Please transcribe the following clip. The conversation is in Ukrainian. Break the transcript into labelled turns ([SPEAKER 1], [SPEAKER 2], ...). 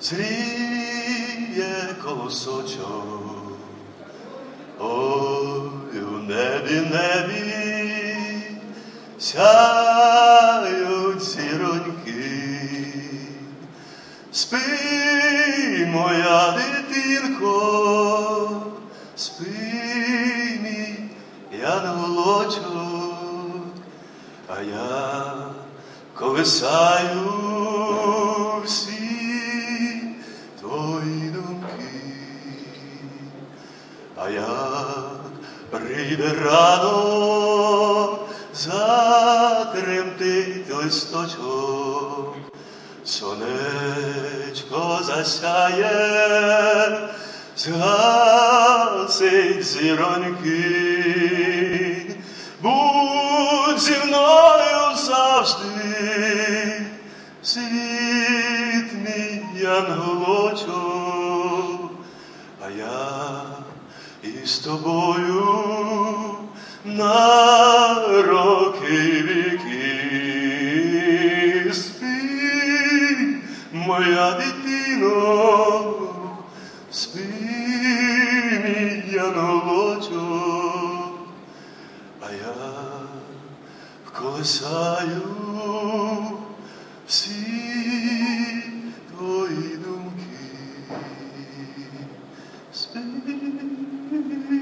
[SPEAKER 1] зріє колосочок. Ой, у небі, небі сяють зіроньки. Спи, моя дитинко, спи, мій янголочок, а я колисаю А як прийде ранок, затремтить листочок, сонечко засяє, згасить зіроньки, будь зі мною завжди, світ мій янголочок, а я із тобою на роки віки. Спи, моя дитино, спи, мій янголочок, а я вколисаю Mm-hmm.